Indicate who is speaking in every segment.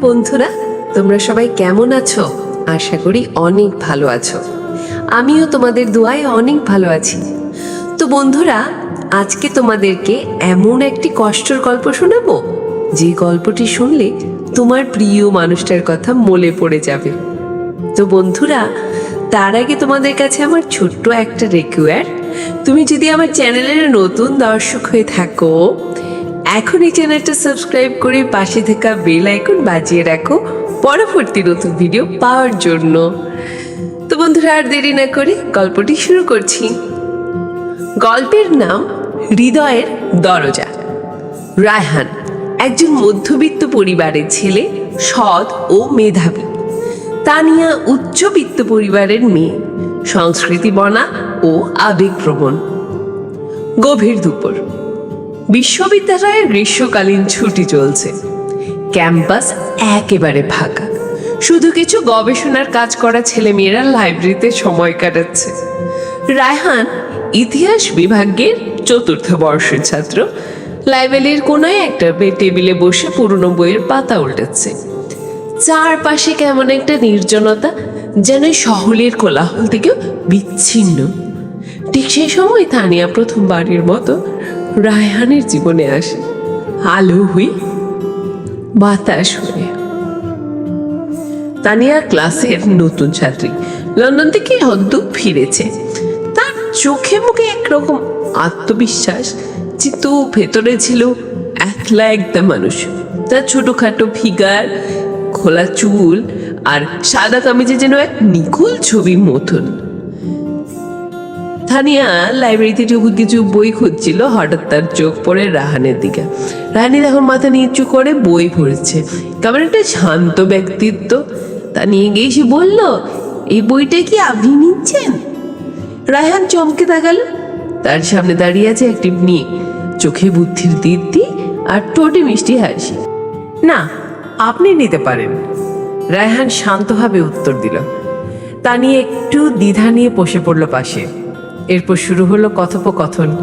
Speaker 1: বন্ধুরা, তোমরা সবাই কেমন আছো? আশা করি অনেক ভালো আছো। আমিও তোমাদের দোয়ায় অনেক ভালো আছি। তো বন্ধুরা, আজকে তোমাদেরকে এমন একটি কষ্টের গল্প শোনাবো, যে গল্পটি শুনলে তোমার প্রিয় মানুষটার কথা মনে পড়ে যাবে। তো বন্ধুরা, তার আগে তোমাদের কাছে আমার ছোট্ট একটা রিকোয়ার তুমি যদি আমার চ্যানেলের নতুন দর্শক হয়ে থাকো এখন এই চ্যানেলটা সাবস্ক্রাইব করে পাশে থাকা বেল আইকন বাজিয়ে রাখো পরবর্তী নতুন ভিডিও পাওয়ার জন্য। তো বন্ধুরা, আর দেরি না করে গল্পটি শুরু করছি। গল্পের নাম হৃদয়ের দরজা। রায়হান একজন মধ্যবিত্ত পরিবারের ছেলে, সৎ ও মেধাবী। তানিয়া উচ্চবিত্ত পরিবারের মেয়ে সংস্কৃতি বনা ও আবেগপ্রবণ। গভীর দুপুর। বিশ্ববিদ্যালয়ের গ্রীষ্মকালীন ছুটি চলছে। ক্যাম্পাস একেবারে ফাঁকা। শুধু কিছু গবেষণার কাজ করা ছেলেমেয়েরা লাইব্রেরিতে সময় কাটাচ্ছে। রায়হান ইতিহাস বিভাগের চতুর্থ বর্ষের ছাত্র। লাইব্রেরির কোনায় একটা টেবিলে বসে পুরনো বইয়ের পাতা উল্টাচ্ছে। চারপাশে কেমন একটা নির্জনতা, যেন শহরের কোলাহল থেকেও বিচ্ছিন্ন। ঠিক সেই সময় তানিয়া প্রথমবারের মতো রায়হানের জীবনে আসে। আলো হুই বাতাস হয়ে। তানিয়া ক্লাসের নতুন ছাত্রী। লন্ডন থেকে অদ্য ফিরেছে। তার চোখে মুখে একরকম আত্মবিশ্বাস কিন্তু ভেতরে ছিল একলা একটা মানুষ। তার ছোটখাটো ফিগার, খোলা চুল আর সাদা কামিজে যেন এক নিখুল ছবি মতন। থানিয়া লাইব্রেরিতে কিছু বই খুঁজছিল, হঠাৎ তার চোখ পড়ে রাহানের দিকে। রাহানি তখন মাথা নিচু করে বই পড়েছে। কেমন একটা শান্ত ব্যক্তিত্ব। তা নিয়ে গিয়ে সে বলল, এই বইটা কি আপনি নিচ্ছেন? রায়হান চমকে তাকালো। তার সামনে দাঁড়িয়ে আছে একটি মেয়ে। চোখে বুদ্ধির দীপ্তি আর টোটে মিষ্টি হাসি। না, আপনি নিতে পারেন। রায়হান শান্তভাবে উত্তর দিল। তা নিয়ে একটু দ্বিধা নিয়ে বসে পড়ল পাশে। এরপর শুরু হলো কথোপকথন,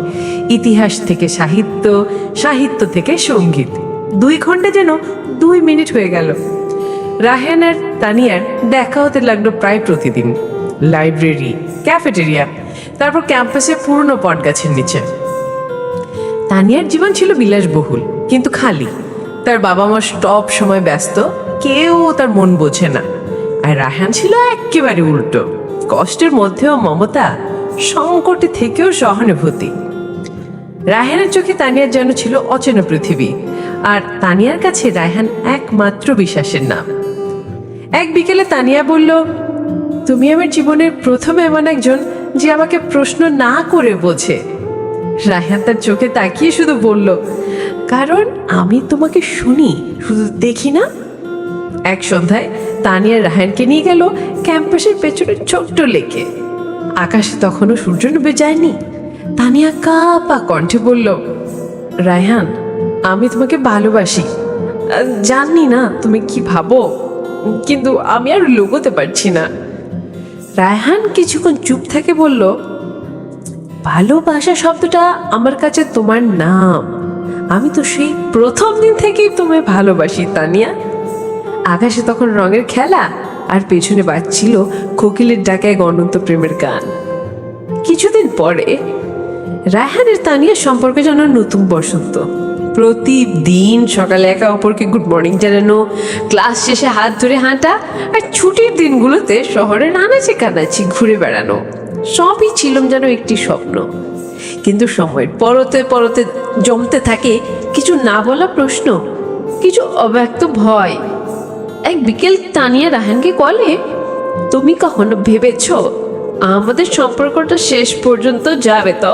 Speaker 1: ইতিহাস থেকে সাহিত্য সাহিত্য থেকে সংগীত। দুই ঘণ্টা যেন দুই মিনিট হয়ে গেল। রাহেন আর তানিয়ার দেখা হতে লাগল প্রায় প্রতিদিন। লাইব্রেরি, ক্যাফেটেরিয়া, তারপর ক্যাম্পাসে পুরনো বটগাছের নিচে। তানিয়ার জীবন ছিল বিলাসবহুল, কিন্তু খালি। তার বাবা মা সব সময় ব্যস্ত, কেউ তার মন বোঝে না। আর রায়হান ছিল একেবারে উল্টো। কষ্টের মধ্যেও মমতা সংকটে থেকেও সহানুভূতি। রায়হানের চোখে তানিয়ার যেন ছিল অচেনা পৃথিবী, আর তানিয়ার কাছে রায়হান একমাত্র বিশ্বাসের নাম। এক বিকেলে তানিয়া বলল, তুমি আমার জীবনের প্রথম এমন একজন যে আমাকে প্রশ্ন না করে বোঝে। রায়হান তার চোখে তাকিয়ে শুধু বলল, কারণ আমি তোমাকে শুনি, শুধু দেখি না? এক সন্ধ্যায় তানিয়া রায়হানকে নিয়ে গেল ক্যাম্পাসের পেছনে ছোট্ট লেকে। আকাশে তখনও সূর্য ডুবে যায়নি। তানিয়া কাপা কণ্ঠে বলল, রায়হান, আমি তোমাকে ভালোবাসি। জানি না তুমি কি ভাবো? কিন্তু আমি আর লুকোতে পারছি না। রায়হান কিছুক্ষণ চুপ থেকে বলল, ভালোবাসা শব্দটা আমার কাছে তোমার নাম। আমি তো সেই প্রথম দিন থেকেই তোমায় ভালোবাসি, তানিয়া। আকাশে তখন রঙের খেলা। আর পেছনে বাজছিল কোকিলের ডাকায় গণন্ত প্রেমের গান। কিছুদিন পরে রায়হানের তানিয়া সম্পর্কে যেন নতুন বসন্ত। প্রতিদিন সকালে একে অপরকে গুড মর্নিং জানানো ক্লাস শেষে হাত ধরে হাঁটা আর ছুটির দিনগুলোতে শহরে নানাচে কানাচি ঘুরে বেড়ানো, সবই ছিলাম যেন একটি স্বপ্ন। কিন্তু সময়ের পরতে পরতে জমতে থাকে কিছু না বলা প্রশ্ন, কিছু অব্যক্ত ভয় এক বিকেল তানিয়া রাহানকে বলে, তুমি কখনো ভেবেছ আমাদের সম্পর্কটা শেষ পর্যন্ত যাবে তো?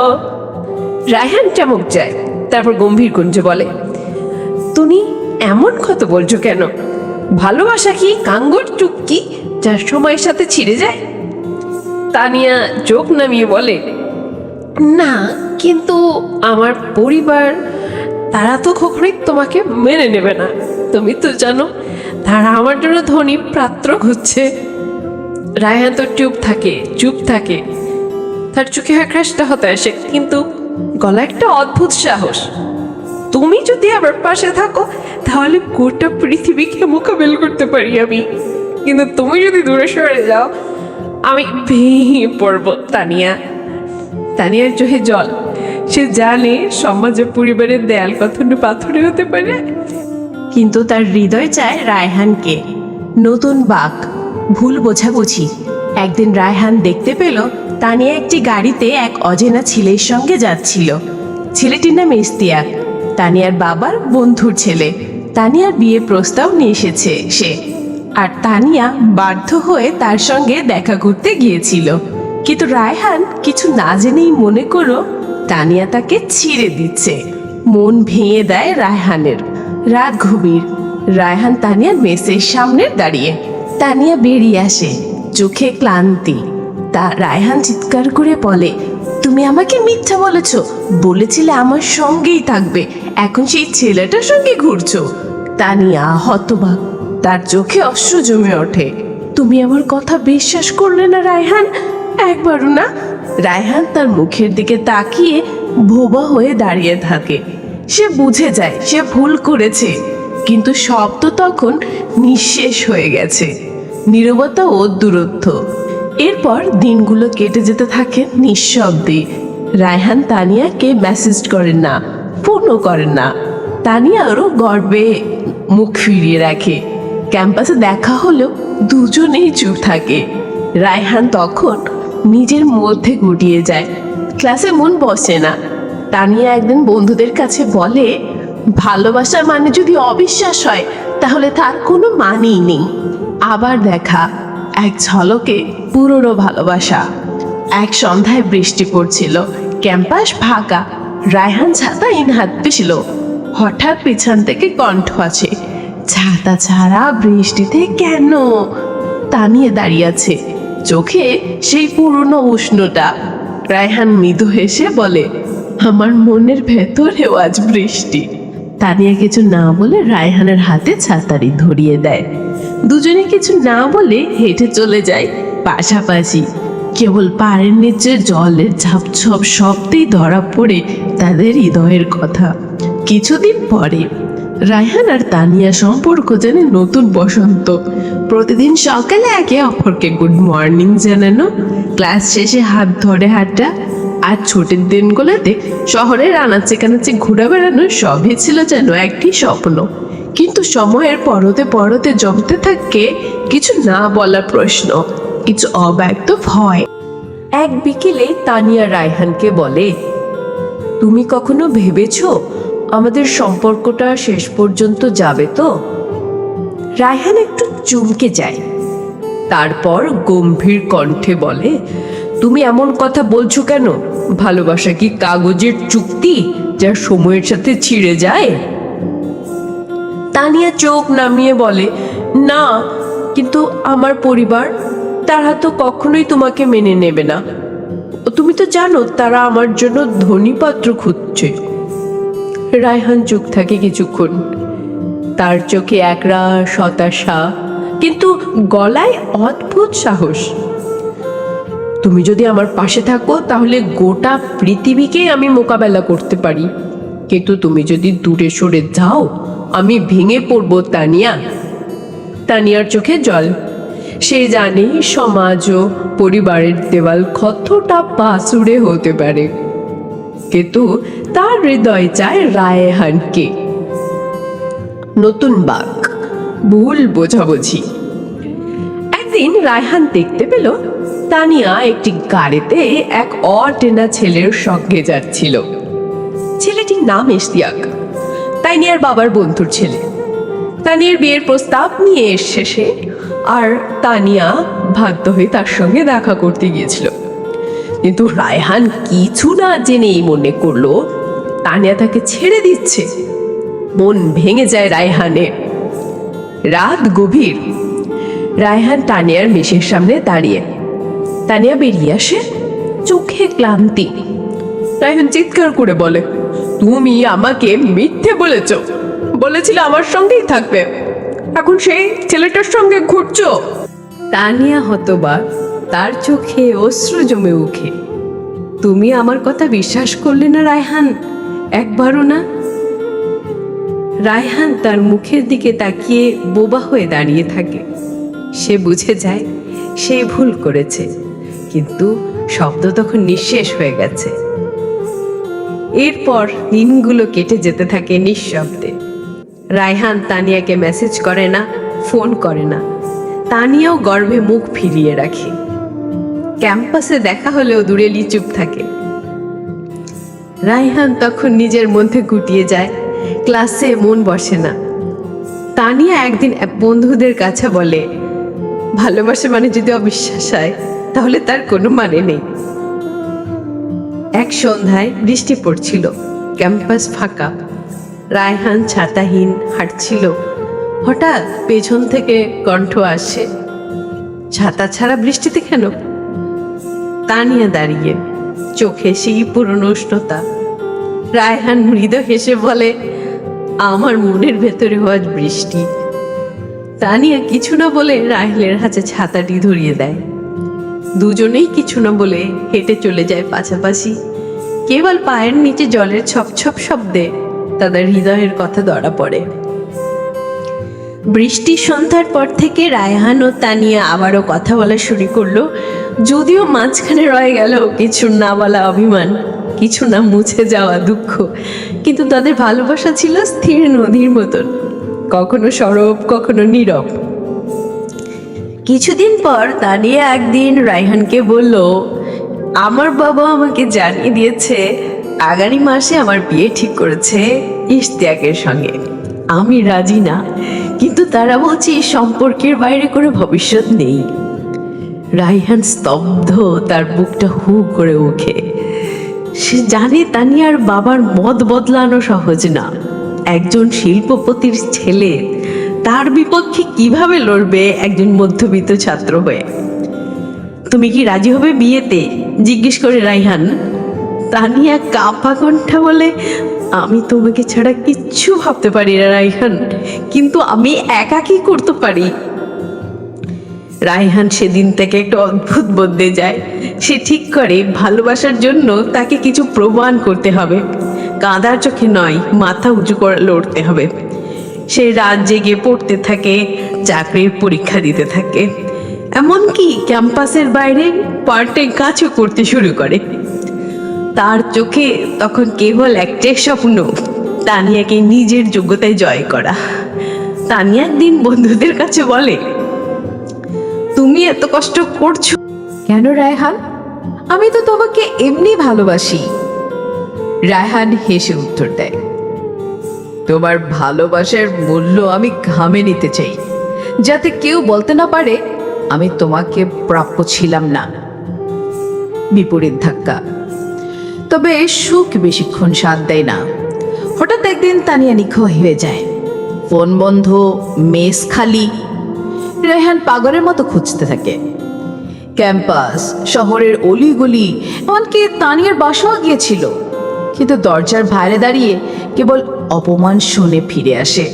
Speaker 1: রায়হান চমক যায়, তারপর গম্ভীর গুঞ্জে বলে, তুমি এমন কত বলছো কেন? ভালোবাসা কি কাঙ্গর চুক্তি যার সময়ের সাথে ছিঁড়ে যায়? তানিয়া চোখ নামিয়ে বলে, না, কিন্তু আমার পরিবার, তারা তো কখনোই তোমাকে মেনে নেবে না। তুমি তো জানো তারা আমার জন্য ধনী পাত্র খুঁজছে। রায়হান তো চুপ থাকে চুপ থাকে। তার চোখে একরাশটা হতে আসে কিন্তু গলা একটা অদ্ভুত সাহস।
Speaker 2: তুমি যদি আমার পাশে থাকো, তাহলে গোটা পৃথিবীকে মোকাবেল করতে পারি আমি। কিন্তু তুমি যদি দূরে সরে যাও, আমি ভেঙে পড়ব, তানিয়া। তানিয়ার চোখে জল। সে জানে সমাজে পরিবারের দেয়াল কথনে পাথরে হতে পারে
Speaker 1: কিন্তু তার হৃদয় চায় রায়হানকে। নতুন বাক ভুল বোঝাবুঝি। একদিন রায়হান দেখতে পেল তানিয়া একটি গাড়িতে এক অজেনা ছেলের সঙ্গে যাচ্ছিল। ছেলেটির নাম ইস্তিয়াক তানিয়ার বাবার বন্ধুর ছেলে। তানিয়ার বিয়ে প্রস্তাব নিয়ে এসেছে সে। আর তানিয়া বাধ্য হয়ে তার সঙ্গে দেখা করতে গিয়েছিল। কিন্তু রায়হান কিছু না জেনেই মনে করো তানিয়া তাকে ছিঁড়ে দিচ্ছে। মন ভেঙে দেয় রায়হানের। রাত গভীর। রায়হান তানিয়ার মেসের সামনে দাঁড়িয়ে। তানিয়া বেরিয়ে আসে, চোখে ক্লান্তি। তা রায়হান চিৎকার করে বলে, তুমি আমাকে মিথ্যা বলেছ। বলেছিলে আমার সঙ্গেই থাকবে। এখন সেই ছেলেটার সঙ্গে ঘুরছো। তানিয়া হতবাক। তার চোখে অশ্রু জমে ওঠে। তুমি আমার কথা বিশ্বাস করলে না রায়হান? একবারও না? রায়হান তার মুখের দিকে তাকিয়ে ভোবা হয়ে দাঁড়িয়ে থাকে। সে বুঝে যায়, সে ভুল করেছে। কিন্তু শব্দ তখন নিঃশেষ হয়ে গেছে। নীরবতা ও দূরত্ব। এরপর দিনগুলো কেটে যেতে থাকে নিঃশব্দে। রায়হান তানিয়াকে মেসেজ করেন না ফোনও করেন না। তানিয়া আরও গর্বে মুখ ফিরিয়ে রাখে। ক্যাম্পাসে দেখা হলেও দুজনেই চুপ থাকে। রায়হান তখন নিজের মধ্যে গুটিয়ে যায়। ক্লাসে মন বসে না। তানিয়া একদিন বন্ধুদের কাছে বলে, ভালোবাসার মানে যদি অবিশ্বাস হয়, তাহলে তার কোনো মানেই নেই। আবার দেখা, এক ঝলকে পুরনো ভালোবাসা। এক সন্ধ্যায় বৃষ্টি পড়ছিল, ক্যাম্পাস ফাঁকা, রায়হান ছাতা ইন হাত পেছিল। হঠাৎ পিছন থেকে কণ্ঠ আছে, ছাতা ছাড়া বৃষ্টিতে কেন? তা নিয়ে দাঁড়িয়ে আছে, চোখে সেই পুরনো উষ্ণটা রায়হান মৃদু হেসে বলে আমার মনের ভেতরেও আজ বৃষ্টি। তানিয়া কিছু না বলে রায়হানের হাতে ছাতারি ধরিয়ে দেয়। দুজনে কিছু না বলে হেঁটে চলে যায় পাশাপাশি। কেবল পায়ের নিচে জলের ঝাপঝপ শব্দেই ধরা পড়ে তাদের হৃদয়ের কথা। কিছুদিন পরে রায়হান আর তানিয়া সম্পর্ক যেন নতুন বসন্ত। প্রতিদিন সকালে একে অপরকে গুড মর্নিং জানানো ক্লাস শেষে হাত ধরে হাঁটা আর ছুটির দিনগুলোতে শহরের আনাচে কানাচে ঘুরে বেড়ানো সবই ছিল যেন একটি স্বপ্ন। কিন্তু সময়ের পরতে পরতে জমতে থাকে কিছু না বলার প্রশ্ন, কিছু অব্যক্ত ভয়। এক বিকেলে তানিয়া রায়হানকে বলে, তুমি কখনো ভেবেছ আমাদের সম্পর্কটা শেষ পর্যন্ত যাবে তো? রায়হান একটু চমকে যায়। তারপর গম্ভীর কণ্ঠে বলে তুমি এমন কথা বলছো কেন? ভালোবাসা কি কাগজের চুক্তি যা সময়ের সাথে ছিঁড়ে যায়? তানিয়া চোখ নামিয়ে বলে, না, কিন্তু আমার পরিবার, তারা তো কখনোই তোমাকে মেনে নেবে না। তুমি তো জানো, তারা আমার জন্য ধনী পাত্র খুঁজছে। রায়হান চুপ থাকে কিছুক্ষণ। তার চোখে একরা হতাশা, কিন্তু গলায় অদ্ভুত সাহস। তুমি যদি আমার পাশে থাকো, তাহলে গোটা পৃথিবীকে আমি মোকাবেলা করতে পারি। কিন্তু তুমি যদি দূরে সরে যাও, আমি ভেঙে পড়ব তানিয়া। তানিয়ার চোখে জল। সে জানে সমাজ ও পরিবারের দেওয়াল কতটা পাসুড়ে হতে পারে। কিন্তু তার হৃদয় চায় রায়হানকে। নতুন বাক, ভুল বোঝাবুঝি। একদিন রায়হান দেখতে পেল, তানিয়া একটি গাড়িতে এক অটেনা ছেলের সঙ্গে যাচ্ছিল। ছেলেটির নাম ইশতিয়াক। তানিয়ার বাবার বন্ধুর ছেলে। তানিয়ার বিয়ের প্রস্তাব নিয়ে এসছে সে আর তানিয়া বাধ্য হয়ে তার সঙ্গে দেখা করতে গিয়েছিল। কিন্তু রায়হান কিছু না জেনেই মনে করল, তানিয়া তাকে ছেড়ে দিচ্ছে। মন ভেঙে যায় রায়হানের। রাত গভীর। রায়হান তানিয়ার মেশের সামনে দাঁড়িয়ে। তানিয়া বেরিয়ে আসে চোখে ক্লান্তি। রায়হান চিৎকার করে বলে তুমি আমাকে মিথ্যে বলেছ। বলেছিলে আমার সঙ্গেই থাকবে। এখন সেই ছেলেটার সঙ্গে ঘুরছো? তানিয়া হতবাক তার চোখে অশ্রু জমে উঠে। তুমি আমার কথা বিশ্বাস করলে না রায়হান? একবারও না? রায়হান তার মুখের দিকে তাকিয়ে বোবা হয়ে দাঁড়িয়ে থাকে। সে বুঝে যায়, সে ভুল করেছে। কিন্তু শব্দ তখন নিঃশেষ হয়ে গেছে। এরপর দিনগুলো কেটে যেতে থাকে নিঃশব্দে। রায়হান তানিয়াকে মেসেজ করে না ফোন করে না। তানিয়াও গর্ভে মুখ ফিরিয়ে রাখে। ক্যাম্পাসে দেখা হলেও দূরে লিচুপ থাকে। রায়হান তখন নিজের মধ্যে গুটিয়ে যায় ক্লাসে মন বসে না। তানিয়া একদিন বন্ধুদের কাছে বলে ভালোবাসা মানে যদি অবিশ্বাস হয়, তাহলে তার কোনো মানে নেই। এক সন্ধ্যায় বৃষ্টি পড়ছিল, ক্যাম্পাস ফাঁকা। রায়হান ছাতাহীন হাঁটছিল। হঠাৎ পেছন থেকে কণ্ঠ আসে, ছাতা ছাড়া বৃষ্টিতে কেন? তানিয়া দাঁড়িয়ে, চোখে সেই পুরনো উষ্ণতা। রায়হান মৃদ হেসে বলে, আমার মনের ভেতরে আজ বৃষ্টি। তানিয়া কিছু না বলে রাহেলের হাতে ছাতাটি ধরিয়ে দেয়। দুজনেই কিছু না বলে হেঁটে চলে যায় পাশাপাশি। কেবল পায়ের নিচে জলের ছপছপ শব্দে তাদের হৃদয়ের কথা ধরা পড়ে। বৃষ্টি সন্ধ্যার পর থেকে রায়হান ও তানিয়া আবারও কথা বলা শুরু করল, যদিও মাঝখানে রয়ে গেল কিছু না বলা অভিমান, কিছু না মুছে যাওয়া দুঃখ। কিন্তু তাদের ভালোবাসা ছিল স্থির নদীর মতন। কখনো সরব, কখনো নীরব। কিছুদিন পর তানিয়া একদিন রায়হানকে বলল, আমার বাবা আমাকে জানিয়ে দিয়েছে, আগামী মাসে আমার বিয়ে ঠিক করেছে ইশতিয়াকের সঙ্গে। আমি রাজি না, কিন্তু তারা বলছে সম্পর্কের বাইরে কোনো ভবিষ্যৎ নেই। রাইহান স্তব্ধ, তার বুকটা হু করে ওঠে সে জানে তানিয়ার বাবার মত বদলানো সহজ না। একজন শিল্পপতির ছেলে, তার বিপক্ষে কীভাবে লড়বে একজন মধ্যবিত্ত ছাত্র হয়ে? তুমি কি রাজি হবে বিয়েতে? জিজ্ঞেস করে রাইহান। তানিয়া কাপা কণ্ঠা বলে, আমি তোমাকে ছাড়া কিচ্ছু ভাবতে পারি না রাইহান, কিন্তু আমি একা কি করতে পারি? রায়হান সেদিন থেকে একটু অদ্ভুত বদলে যায়। সে ঠিক করে, ভালোবাসার জন্য তাকে কিছু প্রমাণ করতে হবে। কাঁদার চোখে নয়, মাথা উঁচু করে লড়তে হবে। সে রাত জেগে পড়তে থাকে, চাকরির পরীক্ষা দিতে থাকে। এমনকি ক্যাম্পাসের বাইরে পার্টে কাজও করতে শুরু করে। তার চোখে তখন কেবল একটাই স্বপ্ন, তানিয়াকে নিজের যোগ্যতায় জয় করা। তানিয়া একদিন বন্ধুদের কাছে বলে, তুমি এত কষ্ট করছ?
Speaker 3: কেন রায়হান? আমি তো তোমাকে এমনি ভালোবাসি। রায়হান হেসে উত্তর দেয়, তোমার ভালোবাসার মূল্য আমি ঘামে নিতে চাই। যাতে কেউ বলতে না পারে, আমি তোমাকে প্রাপ্য ছিলাম না। বিপরীত ধাক্কা। তবে সুখ বেশিক্ষণ সাথ দেয় না। হঠাৎ একদিন তানিয়া নিখোঁজ হয়ে যায়। ফোন বন্ধ মেস খালি। রেহান পাগলের মতো খুঁজতে থাকে। ক্যাম্পাস, শহরের অলিগলি, এমনকি তানিয়ার বাসাও গিয়েছিল। কিন্তু দরজার বাইরে দাঁড়িয়ে কেবল অপমান শুনে ফিরে আসে।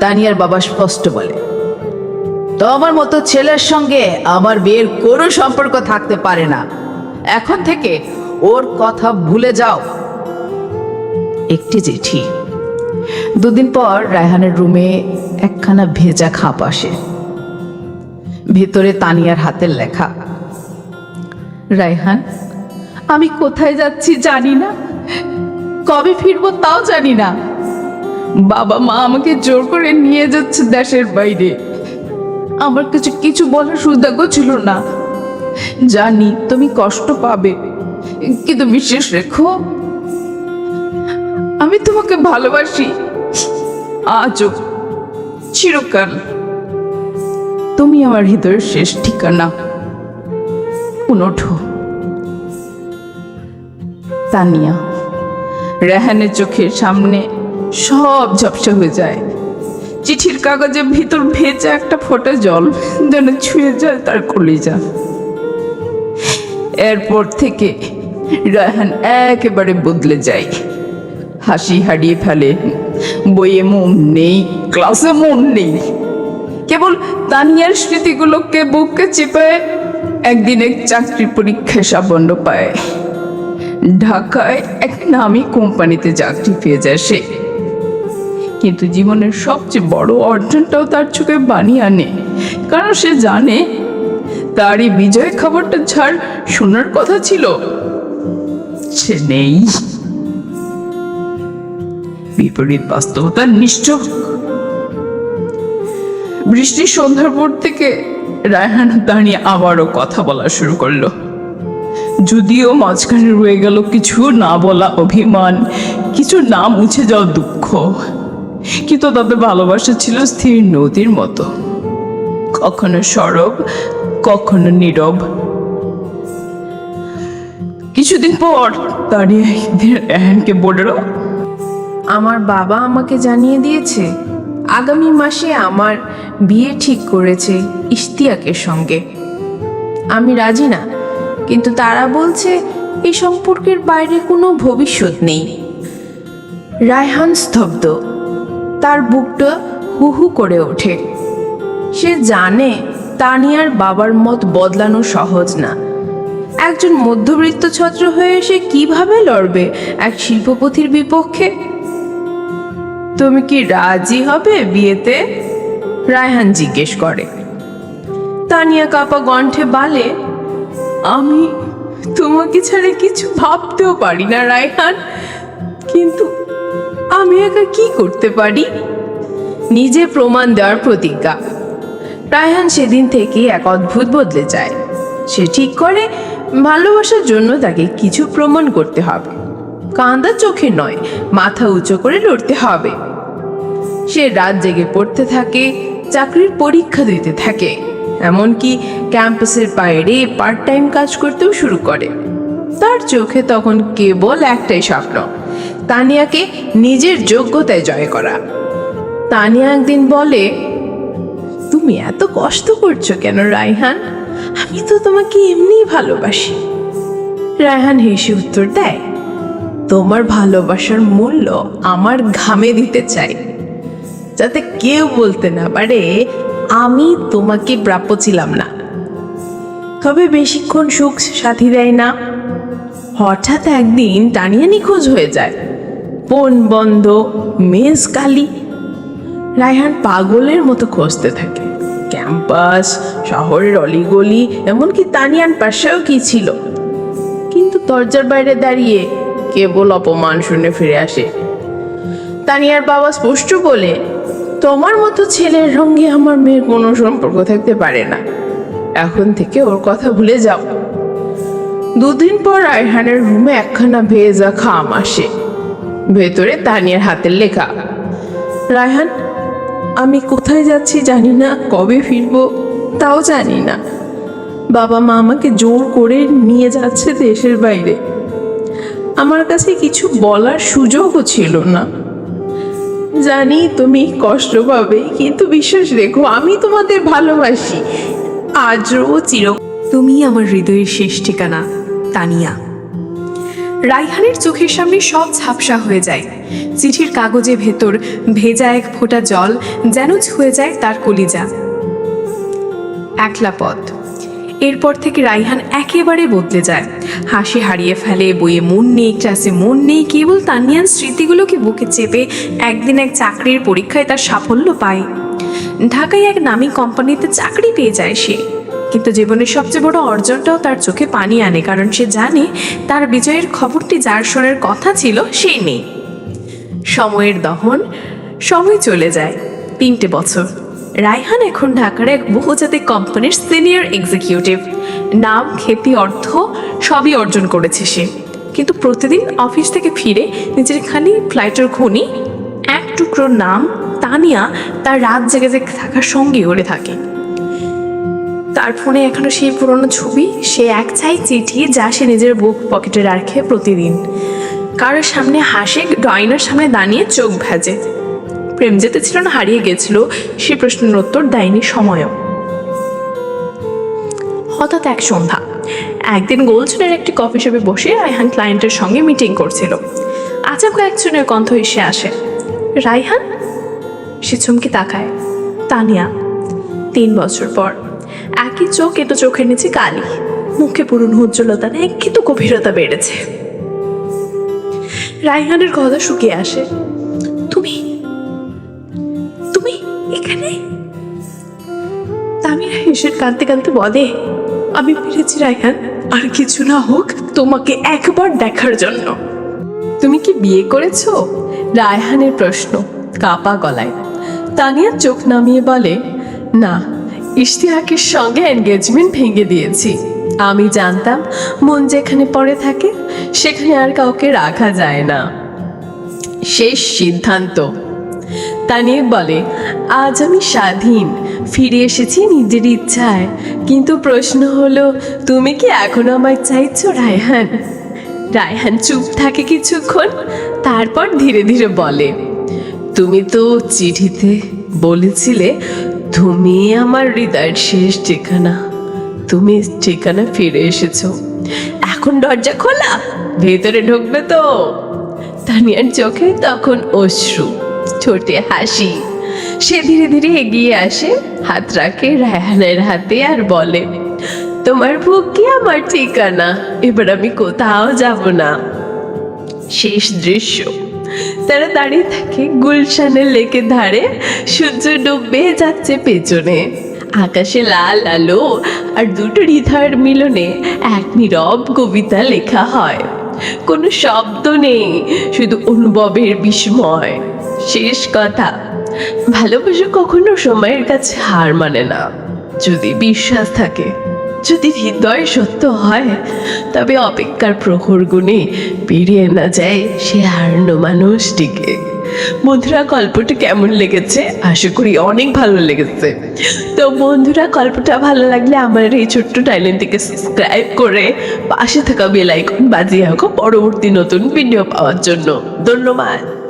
Speaker 3: তানিয়ার বাবা স্পষ্ট বলে তোমার মতো ছেলের সঙ্গে আমার বিয়ের কোনো সম্পর্ক থাকতে পারে না। এখন থেকে ওর কথা ভুলে যাও। একটি চিঠি দুদিন পর রায়হানের রুমে একখানা ভেজা খাপ আসে। ভেতরে তানিয়ার হাতের লেখা, রায়হান আমি কোথায় যাচ্ছি জানি না। কবে ফিরবো তাও জানি না। বাবা মা আমাকে জোর করে নিয়ে যাচ্ছে দেশের বাইরে। আমার কাছে কিছু বলার সুযোগ্য ছিল না। জানি তুমি কষ্ট পাবে, কিন্তু বিশ্বাস রেখো, আমি তোমাকে ভালোবাসি। আজও চিরকাল তুমি আমার হৃদয়ের শেষ ঠিকানা। উনোঠো তানিয়া। রেহানের চোখের সামনে সব ঝপসা হয়ে যায়। চিঠির কাগজের ভিতর ভেজা একটা ফোঁটা জল যেন ছুঁয়ে যায় তার কলিজা। এরপর থেকে রায়হান একেবারে বদলে যায়। হাসি হারিয়ে ফেলে। বইয়ে মন নেই, ক্লাসে মন নেই। কেবল তানিয়ার স্মৃতিগুলোকে বুকে চেপে একদিন এক চাকরির পরীক্ষায় সাবন্য পায়। ঢাকায় এক নামি কোম্পানিতে চাকরি পেয়ে যায় সে।
Speaker 4: কিন্তু জীবনের সবচেয়ে বড় অর্জনটাও তার চোখে বানিয়ে আনে। কারণ সে জানে তার এই বিজয় খবরটা ছাড় শোনার কথা ছিল। সে নেই। বিপরীত বাস্তবতার নিশ্চয়। বৃষ্টির সন্ধ্যার পর থেকে রায়হান দাঁড়িয়ে আবারও কথা বলা শুরু করল। যদিও মাঝখানে রয়ে গেল কিছু না বলা অভিমান, কিছু না মুছে যাওয়া দুঃখ। কিন্তু তাদের ভালোবাসা ছিল স্থির নদীর মতো। কখনো সরব, কখনো নীরব। কিছুদিন পর দাঁড়িয়ে বলল,
Speaker 1: আমার বাবা আমাকে জানিয়ে দিয়েছে, আগামী মাসে আমার বিয়ে ঠিক করেছে ইশতিয়াকের সঙ্গে। আমি রাজি না কিন্তু তারা বলছে এই সম্পর্কের বাইরে কোনো ভবিষ্যৎ নেই। রায়হান স্তব্ধ। তার বুকটা হু হু করে ওঠে। সে জানে তানিয়ার বাবার মত বদলানো সহজ না। একজন মধ্যবিত্ত ছাত্র হয়ে সে কীভাবে লড়বে এক শিল্পপতির বিপক্ষে? তুমি কি রাজি হবে বিয়েতে? রায়হান জিজ্ঞেস করে। তানিয়া কাপা কণ্ঠে বালে আমি তোমাকে ছাড়া কিছু ভাবতেও পারি না, রায়হান। কিন্তু আমি একা কি করতে পারি? নিজে প্রমাণ দেওয়ার প্রতিজ্ঞা। রায়হান সেদিন থেকে এক অদ্ভুত বদলে যায়। সে ঠিক করে, ভালোবাসার জন্য তাকে কিছু প্রমাণ করতে হবে। কান্দা চোখে নয়, মাথা উঁচু করে লড়তে হবে। সে রাত জেগে পড়তে থাকে, চাকরির পরীক্ষা দিতে থাকে। এমনকি ক্যাম্পাসের বাইরে পার্ট টাইম কাজ করতেও শুরু করে। তার চোখে তখন কেবল একটাই স্বপ্ন, তানিয়াকে নিজের যোগ্যতায় জয় করা। তানিয়া একদিন বলে, তুমি এত কষ্ট করছ কেন রায়হান? আমি তো তোমাকে এমনিই ভালোবাসি। রায়হান হেসে উত্তর দেয়, তোমার ভালোবাসার মূল্য আমার ঘামে দিতে চাই, যাতে কেউ বলতে না পারে আমি তোমাকে প্রাপ্য ছিলাম না। তবে বেশিক্ষণ সুখ সাথী দেয় না। হঠাৎ একদিন টানিয়া নিখোঁজ হয়ে যায়। ফোন বন্ধ, মেজ কালি। রায়হান পাগলের মতো খুঁজতে থাকে। ক্যাম্পাস, শহরের অলিগলি, এমনকি তানিয়ান পাশেও কি ছিল? কিন্তু দরজার বাইরে দাঁড়িয়ে কেবল অপমান শুনে ফিরে আসে। তানিয়ার বাবা স্পষ্ট বলে তোমার মতো ছেলের সঙ্গে আমার মেয়ের কোনো সম্পর্ক থাকতে পারে না। এখন থেকে ওর কথা ভুলে যাও। দুদিন পর রায়হানের রুমে একখানা ভেজা খাম আসে। ভেতরে তানিয়ার হাতের লেখা। রায়হান, আমি কোথায় যাচ্ছি জানি না, কবে ফিরবো তাও জানি না। বাবা মা আমাকে জোর করে নিয়ে যাচ্ছে দেশের বাইরে। আমার কাছে কিছু বলার সুযোগও ছিল না। জানি তুমি কষ্ট পাবে, কিন্তু বিশ্বাস রেখো, আমি তোমাদের ভালোবাসি। আজও চির
Speaker 5: তুমি আমার হৃদয়ের শেষ ঠিকানা, তানিয়া। রাইহানের চোখের সামনে সব ঝাপসা হয়ে যায়। চিঠির কাগজে ভেতর ভেজা এক ফোঁটা জল যেন ছুঁয়ে যায় তার কলিজা। একলা পথ। এরপর থেকে রাইহান একেবারে বদলে যায়। হাসি হারিয়ে ফেলে, বইয়ে মন নেই, ক্লাসে মন নেই, কেবল তানিয়ান স্মৃতিগুলোকে বুকে চেপে একদিন এক চাকরির পরীক্ষায় তার সাফল্য পায়। ঢাকায় এক নামী কোম্পানিতে চাকরি পেয়ে যায় সে। কিন্তু জীবনের সবচেয়ে বড় অর্জনটাও তার চোখে পানি আনে, কারণ সে জানে তার বিজয়ের খবরটি যার শোনার কথা ছিল সেই নেই সময়ের দহন, সময় চলে যায়, তিনটে বছর। রায়হান এখন ঢাকার এক বহুজাতিক কোম্পানির সিনিয়র এক্সিকিউটিভ। নাম খ্যাতি অর্থ সবই অর্জন করেছে সে। কিন্তু প্রতিদিন অফিস থেকে ফিরে নিজের খালি ফ্লাইটের খনি, এক টুকরো নাম তানিয়া তার রাত জেগে জেগে থাকার সঙ্গে ওরে থাকে। তার ফোনে এখনও সেই পুরনো ছবি, সে এক ছাই চিঠি যা সে নিজের বুক পকেটে রাখে প্রতিদিন। কারোর সামনে হাসে ডয়নার সামনে দাঁড়িয়ে চোখ ভেজে। প্রেম যেতে ছিল না, হারিয়ে গেছিল, সে প্রশ্নের উত্তর দেয়নি সময়ও। হঠাৎ এক সন্ধ্যা, একদিন গোলচনের একটি কফি শপে বসে রায়হান ক্লায়েন্টের সঙ্গে মিটিং করছিল। আচাক একজনের কণ্ঠ এসে আসে। রায়হান? সে চমকে তাকায়। তানিয়া, তিন বছর পর, একই চোখ এটো চোখের নিচে কালি। মুখে পুরনো উজ্জ্বলতা নেই, কিন্তু গভীরতা বেড়েছে। রায়হানের কথা শুকিয়ে আসে। এখানে? তামিরা হেসে কাঁদতে কাঁদতে বলে, আমি ফিরেছি, রায়হান। আর কিছু না হোক, তোমাকে একবার দেখার জন্য।
Speaker 1: তুমি কি বিয়ে করেছ? রায়হানের প্রশ্ন কাপা গলায়। তানিয়া চোখ নামিয়ে বলে, না ইশতিয়াকের সঙ্গে এনগেজমেন্ট ভেঙে দিয়েছি। আমি জানতাম মন যেখানে পড়ে থাকে, সেখানে আর কাউকে রাখা যায় না। শেষ সিদ্ধান্ত। তানিয়া বলে, আজ আমি স্বাধীন, ফিরে এসেছি নিজের ইচ্ছায়। কিন্তু প্রশ্ন হলো, তুমি কি এখনও আমায় চাইছো, রায়হান? রায়হান চুপ থাকে কিছুক্ষণ, তারপর ধীরে ধীরে বলে, তুমি তো চিঠিতে বলেছিলে, তুমি আমার হৃদয়ের শেষ ঠিকানা, তুমি ঠিকানা ফিরে এসেছ। এখন দরজা খোলা, ভেতরে ঢুকবে তো? তানিয়ার চোখে তখন অশ্রু। ছোটে হাসি। সে ধীরে ধীরে এগিয়ে আসে, হাত রাখে রায়হানের হাতে আর বলে, তোমার বুক কি আমার ঠিকানা? এবার আমি কোথাও যাব না। শেষ দৃশ্য। তারা দাঁড়িয়ে থাকে গুলশানের লেকে ধারে, সূর্য ডুবে যাচ্ছে পেছনে। আকাশে লাল আলো আর দুটো হৃদয়ের মিলনে এক নীরব কবিতা লেখা হয়। কোনো শব্দ নেই, শুধু অনুভবের বিস্ময়। শেষ কথা। ভালোবাসা কখনো সময়ের কাছে হার মানে না। যদি বিশ্বাস থাকে, যদি হৃদয় সত্য হয়, তবে অপেক্ষার প্রহর গুণে পেরিয়ে না যায় সে হারানো মানুষটিকে। বন্ধুরা, গল্পটা কেমন লেগেছে? আশা করি অনেক ভালো লেগেছে। তো বন্ধুরা, গল্পটা ভালো লাগলে আমার এই ছোট্ট টাইলেন্টটিকে সাবস্ক্রাইব করে পাশে থাকা বেল আইকন বাজিয়ে রাখো পরবর্তী নতুন ভিডিও পাওয়ার জন্য। ধন্যবাদ।